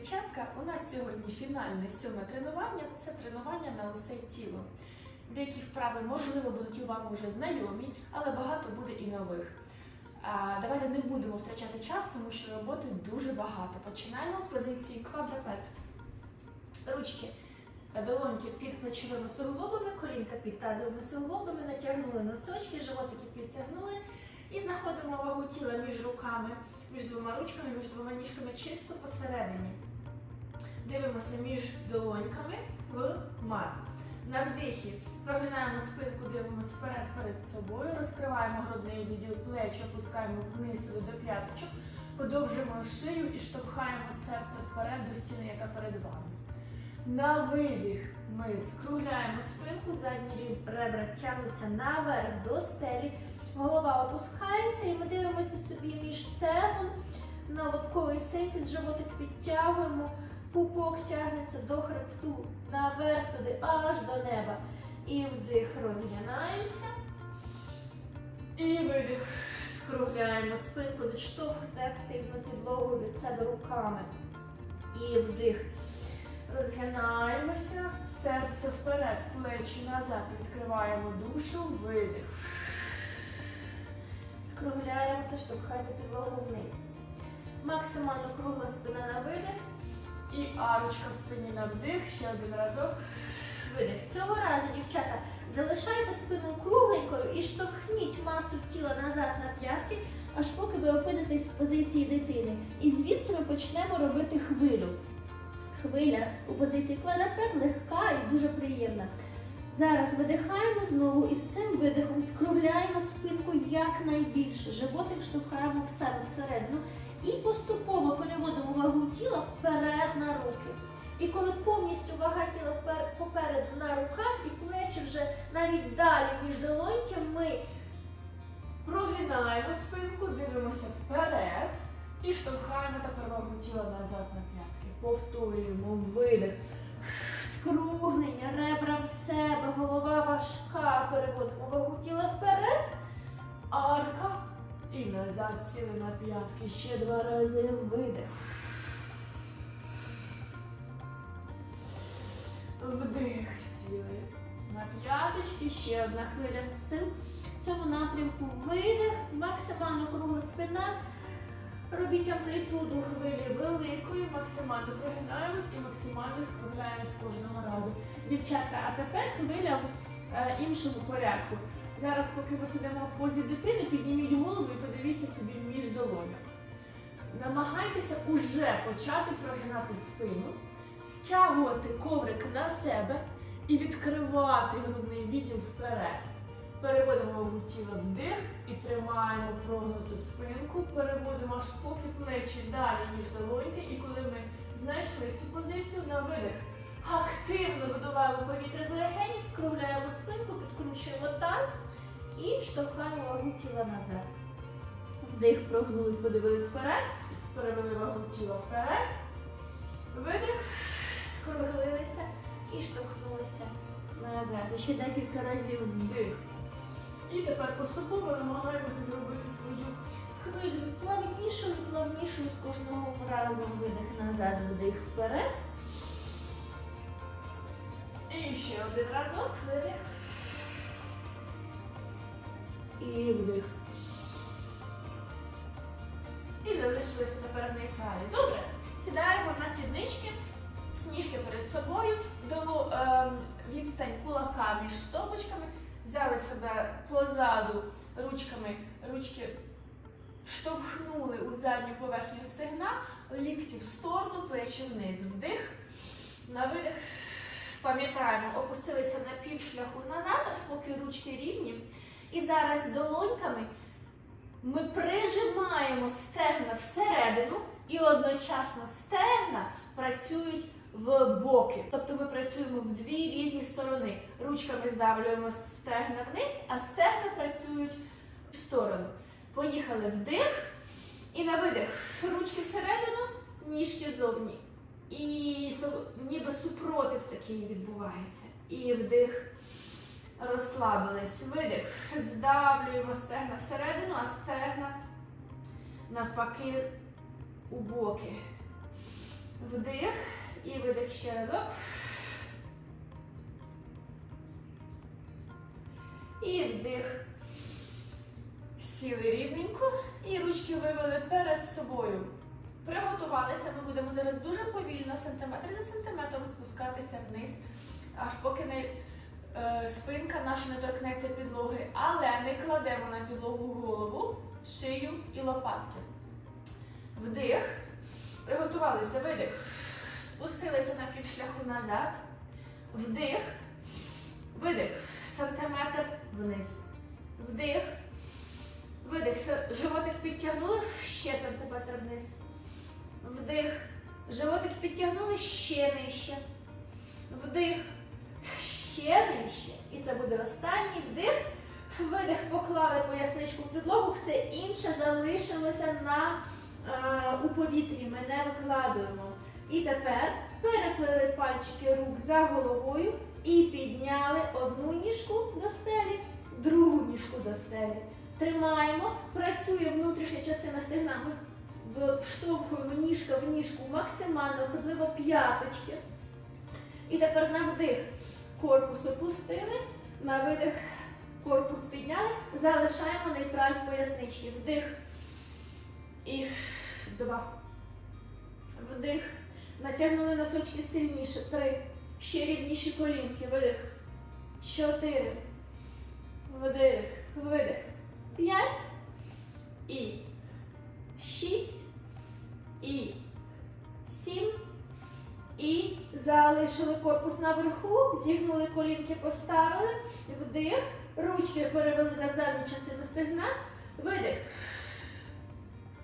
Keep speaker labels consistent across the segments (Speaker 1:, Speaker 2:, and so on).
Speaker 1: дівчатка! У нас сьогодні фінальне сьоме тренування це тренування на усе тіло. Деякі вправи, можливо, будуть у вам уже знайомі, але багато буде і нових. А, давайте не будемо втрачати час, тому що роботи дуже багато. Починаємо в позиції квадрапет. Ручки, долоньки під плечовими суглобами, колінка під тазовими суглобами, натягнули носочки, животики підтягнули і знаходимо вагу тіла між руками, між двома ручками, між двома ніжками чисто посередині. Дивимося між долоньками в мат. На вдихі прогинаємо спинку, дивимося вперед перед собою, розкриваємо грудний відділ плеч, опускаємо вниз до п'яточок, подовжуємо шию і штовхаємо серце вперед до стіни, яка перед вами. На видих ми скругляємо спинку, задні ребра тягнуться наверх до стелі, голова опускається і ми дивимося собі між стегон на лобковий синтез, животик підтягуємо, пупок тягнеться до хребту, наверх туди, аж до неба. І вдих, розгинаємося. І видих. Скругляємо спинку, відштовхуйте активно підлогу від себе руками. І вдих. Розгинаємося, серце вперед, плечі назад, відкриваємо душу, видих. Скругляємося, штовхайте підлогу вниз. Максимально кругла спина на видих. І арочка в спині на вдих. Ще один разок. Видих. Цього разу, дівчата, залишайте спину кругленькою і штовхніть масу тіла назад на п'ятки, аж поки ви опинитесь в позиції дитини. І звідси ми почнемо робити хвилю. Хвиля у позиції квадрапет легка і дуже приємна. Зараз видихаємо знову і з цим видихом скругляємо спинку якнайбільше. Животик штовхаємо в себе всередину і поступово переводимо вагу тіла вперед на руки. І коли повністю вага тіла попереду на руках і плечі вже навіть далі, ніж долоньки, ми прогинаємо спинку, дивимося вперед і штовхаємо тепер вагу тіла назад на п'ятки. Повторюємо видих. Скругнення, ребра в себе, голова важка. Переводимо вагу тіла вперед. Арка. І назад сіли на п'ятки. Ще два рази видих. Вдих сіли на п'яточки. Ще одна хвиля в цьому напрямку. Видих, максимально кругла спина. Робіть амплітуду хвилі великою, максимально прогинаємось і максимально скругляємось кожного разу. Дівчатка, а тепер хвиля в е, іншому порядку. Зараз, поки ми сидимо в позі дитини, підніміть голову і подивіться собі між долонями. Намагайтеся уже почати прогинати спину, стягувати коврик на себе і відкривати грудний відділ вперед. Переводимо тіла вдих і тримаємо прогнуту спинку. Переводимо аж поки плечі далі, ніж долоньки. І коли ми знайшли цю позицію на видих, активно видуваємо повітря з легенів, скругляємо спинку, підкручуємо таз і штовхаємо вагу тіла назад. Вдих, прогнулись, подивились вперед, перевели вагу тіла вперед. Видих, скруглилися і штовхнулися назад. І ще декілька разів вдих. І тепер поступово намагаємося зробити свою хвилю плавнішою, плавнішою з кожного разом видих назад, вдих вперед. І ще один разок видих. І вдих. І залишилися тепер в нейтралі. Добре. Сідаємо на сіднички, ніжки перед собою, долу, ем, відстань кулака між стопочками. Взяли себе позаду ручками, ручки штовхнули у задню поверхню стегна, лікті в сторону, плечі вниз. Вдих. На видих. Пам'ятаємо, опустилися на півшляху назад, аж поки ручки рівні. І зараз долоньками ми прижимаємо стегна всередину і одночасно стегна працюють в боки. Тобто ми працюємо в дві різні сторони. Ручками здавлюємо стегна вниз, а стегна працюють в сторону. Поїхали вдих і на видих. Ручки всередину, ніжки зовні. І ніби супротив такий відбувається. І вдих. Розслабились. Видих. Здавлюємо стегна всередину, а стегна навпаки у боки. Вдих і видих ще разок. І вдих. Сіли рівненько і ручки вивели перед собою. Приготувалися. Ми будемо зараз дуже повільно, сантиметр за сантиметром спускатися вниз, аж поки не спинка наша не торкнеться підлоги, але не кладемо на підлогу голову, шию і лопатки. Вдих. Приготувалися, видих. Спустилися на півшляху назад. Вдих. Видих. Сантиметр вниз. Вдих. Видих. Животик підтягнули ще сантиметр вниз. Вдих. Животик підтягнули ще нижче. Вдих. Ще нижче. І це буде останній вдих. Видих. Поклали поясничку в підлогу. Все інше залишилося на, е, у повітрі. Ми не викладуємо. І тепер переплели пальчики рук за головою і підняли одну ніжку до стелі, другу ніжку до стелі. Тримаємо, працює внутрішня частина стегна. Ми вштовхуємо ніжка в ніжку максимально, особливо п'яточки. І тепер на вдих корпус опустили, на видих корпус підняли, залишаємо нейтраль в поясничці. Вдих. І два. Вдих. Натягнули носочки сильніше. Три. Ще рівніші колінки. Видих. Чотири. Вдих. Видих. П'ять. І шість. І сім. І залишили корпус наверху. Зігнули колінки, поставили. Вдих. Ручки перевели за задню частину стегна. Видих.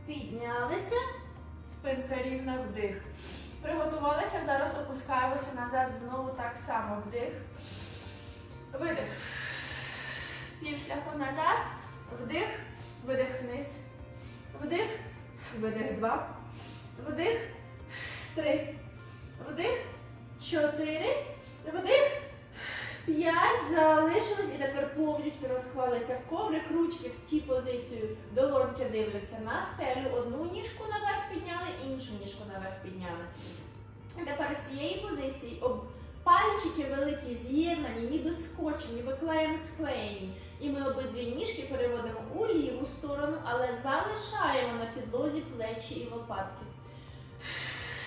Speaker 1: Піднялися. Спинка рівна вдих. Приготувалися, зараз опускаємося назад знову так само. Вдих. Видих. Пів шляху назад. Вдих. Видих вниз. Вдих. Видих два. Вдих. Три. Вдих. Чотири. Вдих. П'ять. Залишились. І тепер повністю розклалися в коврик. Ручки в ті позицію. Долоньки дивляться на стелю. Одну ніжку наверх підняли, іншу ніжку наверх підняли. Тепер з цієї позиції пальчики великі з'єднані, ніби скотчем, ніби клеєм склеєні. І ми обидві ніжки переводимо у ліву сторону, але залишаємо на підлозі плечі і лопатки.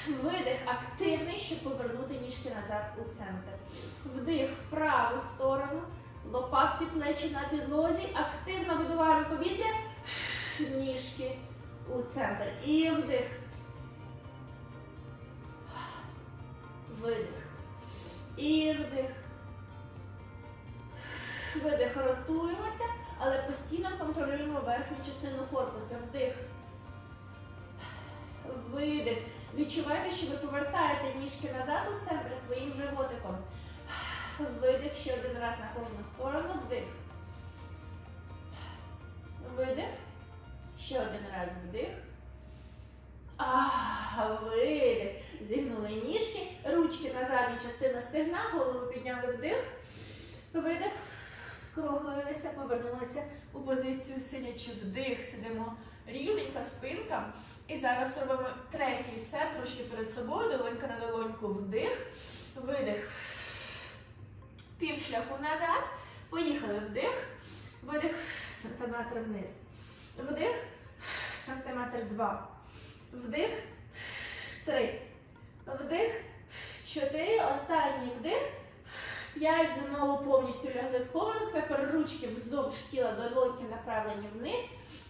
Speaker 1: Видих активний, щоб повернути ніжки назад у центр. Вдих в праву сторону, лопатки, плечі на підлозі, активно видуваємо повітря, ніжки у центр. І вдих. Видих. І вдих. Видих. Ротуємося, але постійно контролюємо верхню частину корпуса. Вдих. Видих. Відчувайте, що ви повертаєте ніжки назад у центр своїм животиком. Видих. Ще один раз на кожну сторону. Вдих. Видих. Ще один раз вдих. А, видих. Зігнули ніжки, ручки на задню частину стегна, голову підняли вдих. Видих. Скруглилися, повернулися у позицію сидячи вдих. Сидимо рівненька спинка. І зараз робимо третій сет, трошки перед собою, долонька на долоньку вдих, видих. Пів шляху назад. Поїхали вдих, видих, сантиметр вниз. Вдих, сантиметр два. Вдих, три. Вдих, чотири. Останній вдих. П'ять. Знову повністю лягли в коврик. Тепер ручки вздовж тіла долоньки направлені вниз.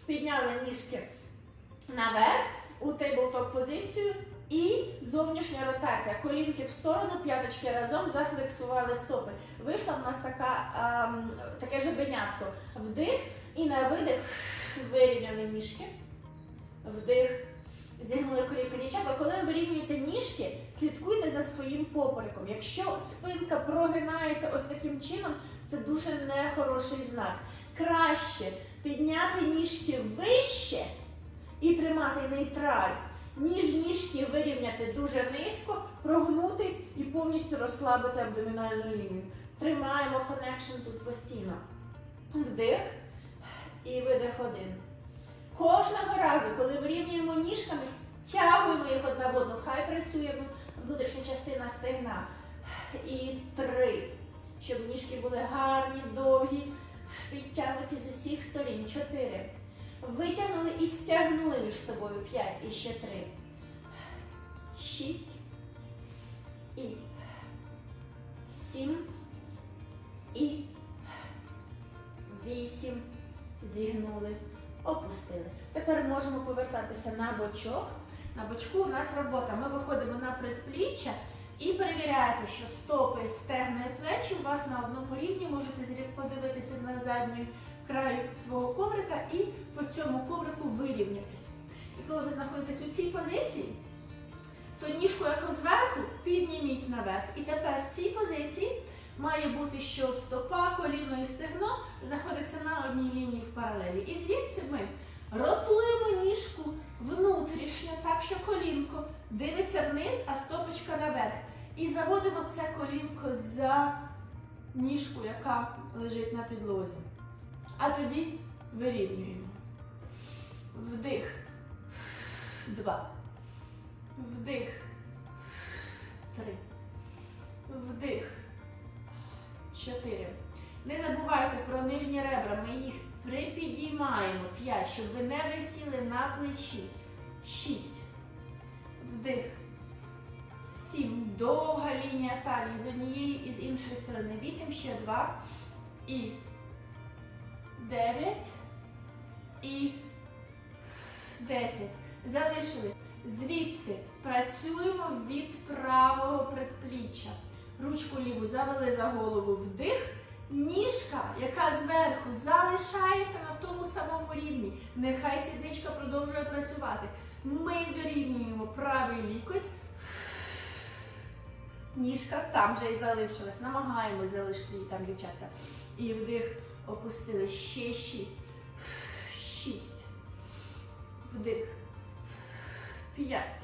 Speaker 1: Підняли ніжки наверх у тейблтоп позицію і зовнішня ротація. Колінки в сторону, п'яточки разом зафлексували стопи. Вийшла в нас така, ем, таке жабенятко. Вдих і на видих вирівняли ніжки. Вдих. Зігнули колінки дівчата. Коли ви вирівнюєте ніжки, слідкуйте за своїм попереком. Якщо спинка прогинається ось таким чином, це дуже нехороший знак. Краще підняти ніжки вище і тримати нейтраль, ніж ніжки вирівняти дуже низько, прогнутись і повністю розслабити абдомінальну лінію. Тримаємо коннекшн тут постійно. Вдих і видих один. Кожного разу, коли вирівнюємо ніжками, Тягуємо їх одна в одну, хай працює внутрішня частина стегна. І три. Щоб ніжки були гарні, довгі, підтягнуті з усіх сторін. Чотири. Витягнули і стягнули між собою. П'ять. І ще три. Шість. І сім. І вісім. Зігнули. Опустили. Тепер можемо повертатися на бочок. На бочку у нас робота. Ми виходимо на предпліччя і перевіряєте, що стопи, стегна і плечі у вас на одному рівні. Можете подивитися на задній краю свого коврика і по цьому коврику вирівнятися. І коли ви знаходитесь у цій позиції, то ніжку яку зверху підніміть наверх. І тепер в цій позиції має бути, що стопа, коліно і стегно знаходяться на одній лінії в паралелі. І звідси ми ротуємо ніжку внутрішньо, так що колінко дивиться вниз, а стопочка наверх. І заводимо це колінко за ніжку, яка лежить на підлозі. А тоді вирівнюємо. Вдих. Два. Вдих. Три. Вдих. Чотири. Не забувайте про нижні ребра. Ми їх припідіймаємо. П'ять, щоб ви не висіли на плечі. Шість. Вдих. Сім. Довга лінія талії з однієї і з іншої сторони. Вісім, ще два. І дев'ять. І десять. Залишили. Звідси працюємо від правого предпліччя. Ручку ліву завели за голову вдих. Ніжка, яка зверху залишається на тому самому рівні. Нехай сідничка продовжує працювати. Ми вирівнюємо правий лікоть. Ніжка там вже і залишилась. Намагаємось залишити її там, дівчатка. І вдих опустили. Ще шість. Шість. Вдих. П'ять.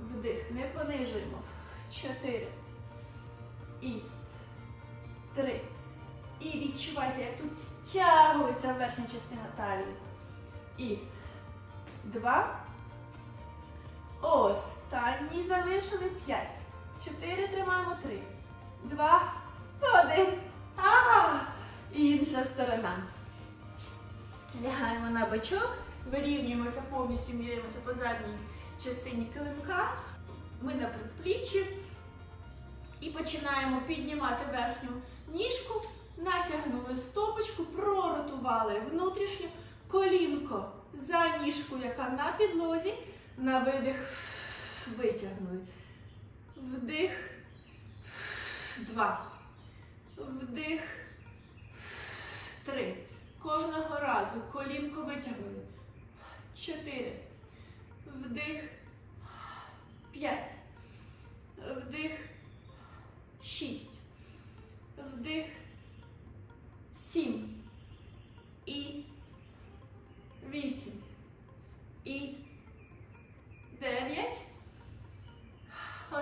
Speaker 1: Вдих. Не понижуємо. Чотири. І три. І відчувайте, як тут стягується верхня частина талії. І два. Останній залишили п'ять. Чотири тримаємо три. Два. Один. А! І інша сторона. Лягаємо на бочок, вирівнюємося повністю, міряємося по задній частині килимка. Ми на предпліччі. І починаємо піднімати верхню ніжку, натягнули стопочку, проротували внутрішню колінко за ніжку, яка на підлозі. На видих витягнули. Вдих. Два. Вдих. Три. Кожного разу колінко витягнули. Чотири. Вдих. П'ять. Вдих. Шість. Вдих. Сім. І вісім. І дев'ять.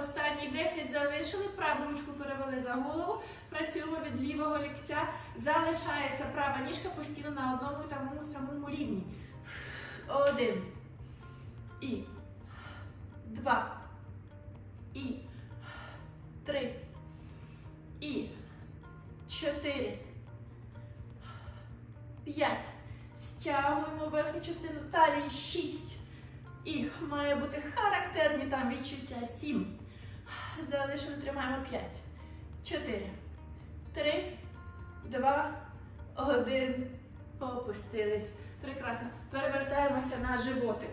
Speaker 1: Останні 10 залишили. Праву ручку перевели за голову. Працюємо від лівого ліктя. Залишається права ніжка постійно на одному і тому самому рівні. Один. І. Два. І. Три. І. Чотири. П'ять. Стягуємо верхню частину талії. Шість. І має бути характерні там відчуття. Сім. Залишимо, тримаємо п'ять. Чотири. Три. Два. Один. Опустились. Прекрасно. Перевертаємося на животик.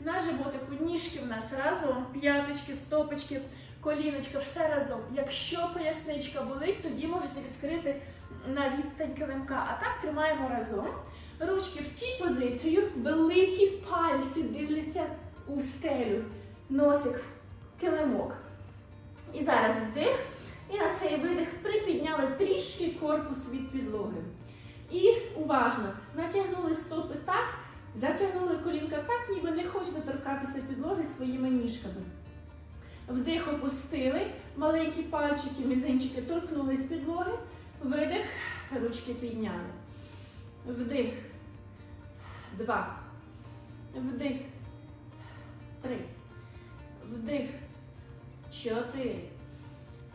Speaker 1: На животику ніжки в нас разом, п'яточки, стопочки, коліночка, все разом. Якщо поясничка болить, тоді можете відкрити на відстань килимка. А так тримаємо разом. Ручки в цій позиції, великі пальці дивляться у стелю, носик в килимок. І зараз вдих. І на цей видих припідняли трішки корпус від підлоги. І уважно натягнули стопи так, затягнули колінка так, ніби не хочете торкатися підлоги своїми ніжками. Вдих опустили, маленькі пальчики, мізинчики торкнули з підлоги. Видих, ручки підняли. Вдих. Два. Вдих. Три. Вдих. Чотири.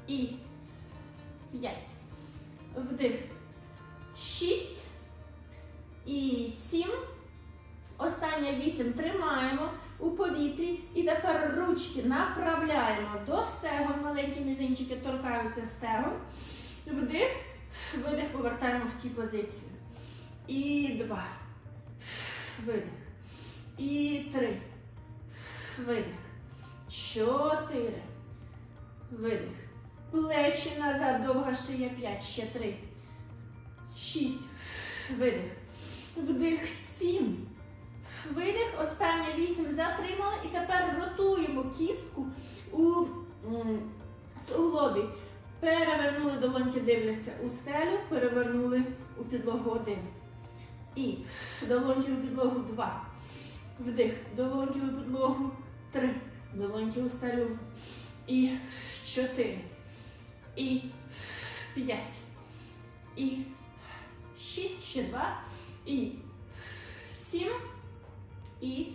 Speaker 1: І п'ять. Вдих. Шість. І сім. Остання вісім. Тримаємо у повітрі. І тепер ручки направляємо до стегон. Маленькі мізинчики торкаються стегон. Вдих. Видих. Повертаємо в ті позицію. І два. Видих. І три. Видих. Чотири. Видих. Плечі назад, довга шия. П'ять. Ще три. Шість. Видих. Вдих. Сім. Видих. Останнє вісім. Затримали. І тепер ротуємо кістку у суглобі. Перевернули долоньки, дивляться у стелю, перевернули у підлогу один. І долоньки у підлогу два. Вдих. Долоньки у підлогу три. Долоньки у стелю. І чотири. І п'ять. І шість, ще два. І сім. І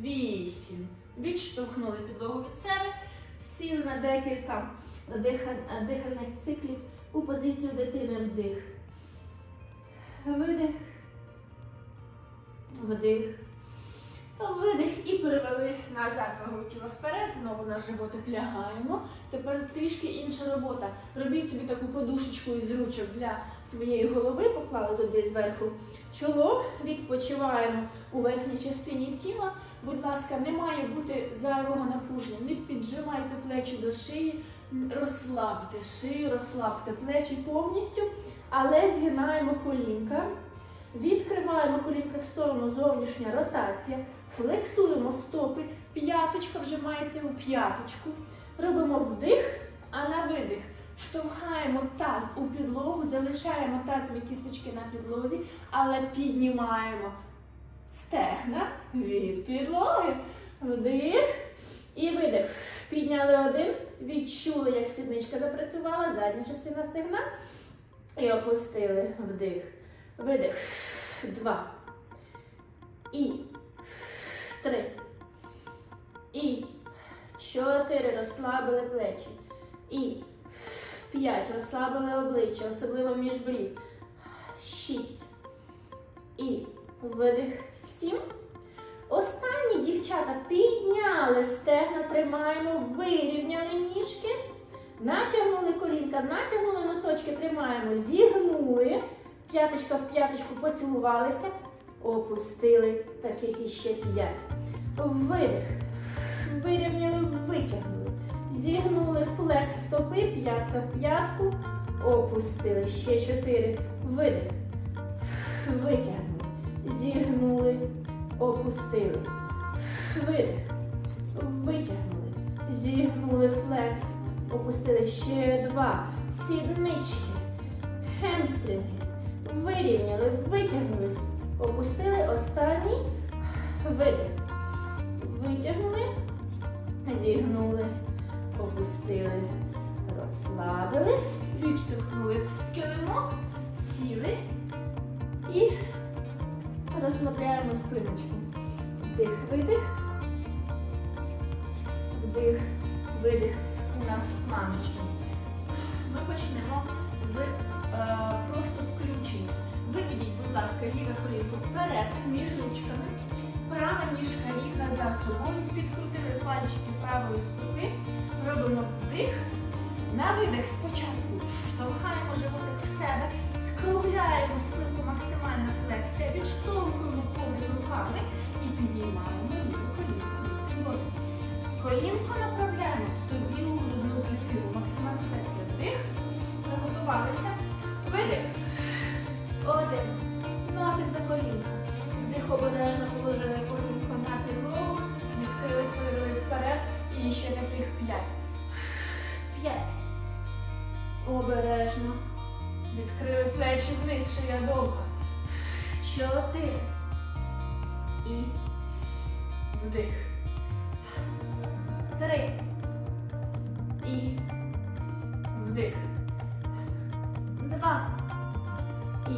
Speaker 1: вісім. Відштовхнули підлогу від себе. Сіли на декілька дихальних циклів у позицію дитини вдих. Видих. Вдих. Видих перевели назад вагу тіла вперед. Знову на животик лягаємо. Тепер трішки інша робота. Робіть собі таку подушечку із ручок для своєї голови, поклали туди зверху чоло, відпочиваємо у верхній частині тіла. Будь ласка, не має бути зайвого напруження. Не піджимайте плечі до шиї, розслабте шию, розслабте плечі повністю, але згинаємо колінка. Відкриваємо колінка в сторону зовнішня ротація, флексуємо стопи, п'яточка вжимається у п'яточку. Робимо вдих, а на видих штовхаємо таз у підлогу, залишаємо тазові кісточки на підлозі, але піднімаємо стегна від підлоги. Вдих і видих. Підняли один, відчули, як сідничка запрацювала, задня частина стегна. І опустили вдих. Видих. Два. І три. І чотири. Розслабили плечі. І п'ять. Розслабили обличчя, особливо між брів. Шість. І видих. Сім. Останні дівчата підняли стегна, тримаємо, вирівняли ніжки. Натягнули колінка, натягнули носочки, тримаємо, зігнули. П'яточка в п'яточку поцілувалися, опустили таких іще п'ять. Видих. Вирівняли, витягнули. Зігнули флекс стопи, п'ятка в п'ятку, опустили. Ще чотири. Видих. Витягнули. Зігнули, опустили. Видих. Витягнули. Зігнули флекс. Опустили ще два. Сіднички. Хемстринги. Вирівняли, витягнулись. Опустили останній. Видих. Витягнули. Зігнули. Опустили. Розслабились. Відштовхнули килимок. Сіли. І розслабляємо спиночку. Вдих, видих. Вдих, видих. У нас планочка. Ми почнемо з е, просто включення. Виведіть, будь ласка, ліве колінко вперед між ручками. Права ніжка рівна за собою. Підкрутили пальчики правої стопи. Робимо вдих. На видих спочатку штовхаємо животик в себе, скругляємо спинку максимальна флексія, відштовхуємо погляд руками і підіймаємо до підлоги. Колінко направляємо собі у грудну клітину. Максимальна флексія. Вдих. Приготувалися. Видих. Один. Носик до колінка. Вдих обережно положили колінко на підлогу. Відкрились, подивились вперед. І ще таких п'ять. П'ять. Обережно. Відкрили плечі вниз, шия довга. Чотири. І вдих. Три. І вдих. Два. І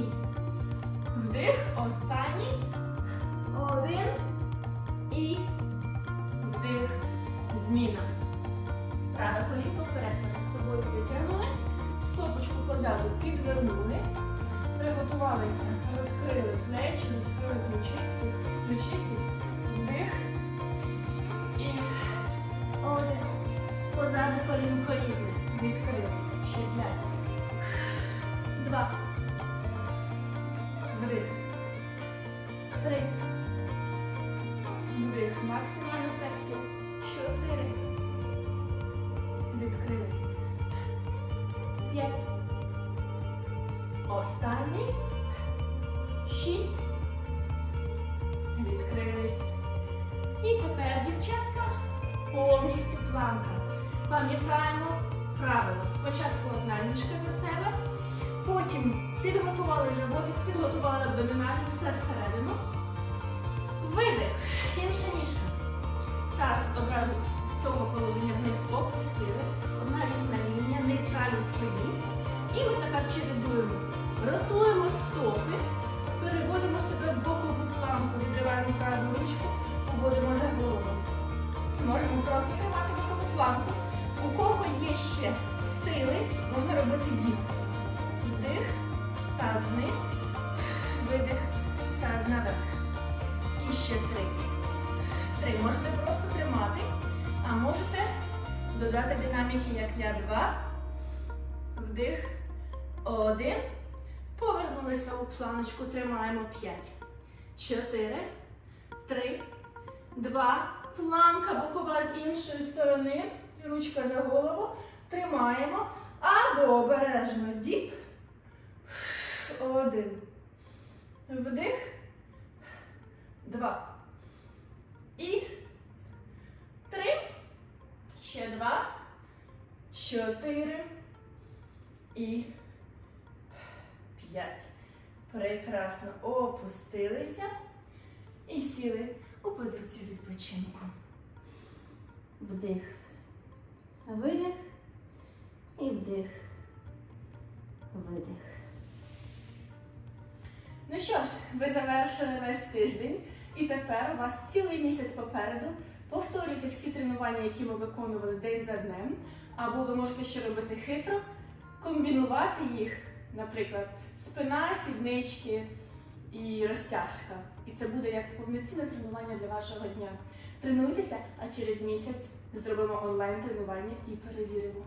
Speaker 1: вдих. Останній. Один. І Вдих. Зміна. Праве коліно вперед перед собою витягнули, стопочку позаду підвернули, приготувалися, розкрили плечі, розкрили ключиці, ключиці, Останній. Шість. Відкрились. І тепер, дівчатка, повністю планка. Пам'ятаємо правило. Спочатку одна ніжка за себе, потім підготували животик, підготували абдомінальні, все всередину. Видих. Інша ніжка. Таз одразу з цього положення вниз опустили. Одна рівна лінія, нейтраль у спині. І ми тепер чередуємо. Ротуємо стопи, переводимо себе в бокову планку, відриваємо праву ручку, поводимо за голову. Можемо просто тримати бокову планку. У кого є ще сили, можна робити діп. Вдих, таз вниз, видих, таз наверх. І ще три. Три. Можете просто тримати, а можете додати динаміки, як я. Два. Вдих. Один. Повернулися у планочку. Тримаємо п'ять. Чотири. Три. Два. Планка бокова з іншої сторони. Ручка за голову. Тримаємо. Або обережно. Діп. Один. Вдих. Два. І три. Ще два. Чотири. І п'ять. Прекрасно опустилися і сіли у позицію відпочинку. Вдих. Видих. І вдих. Видих. Ну що ж, ви завершили весь тиждень, і тепер у вас цілий місяць попереду. Повторюйте всі тренування, які ми виконували день за днем, або ви можете ще робити хитро, комбінувати їх, наприклад, спина, сіднички і розтяжка. І це буде як повноцінне тренування для вашого дня. Тренуйтеся, а через місяць зробимо онлайн тренування і перевіримо.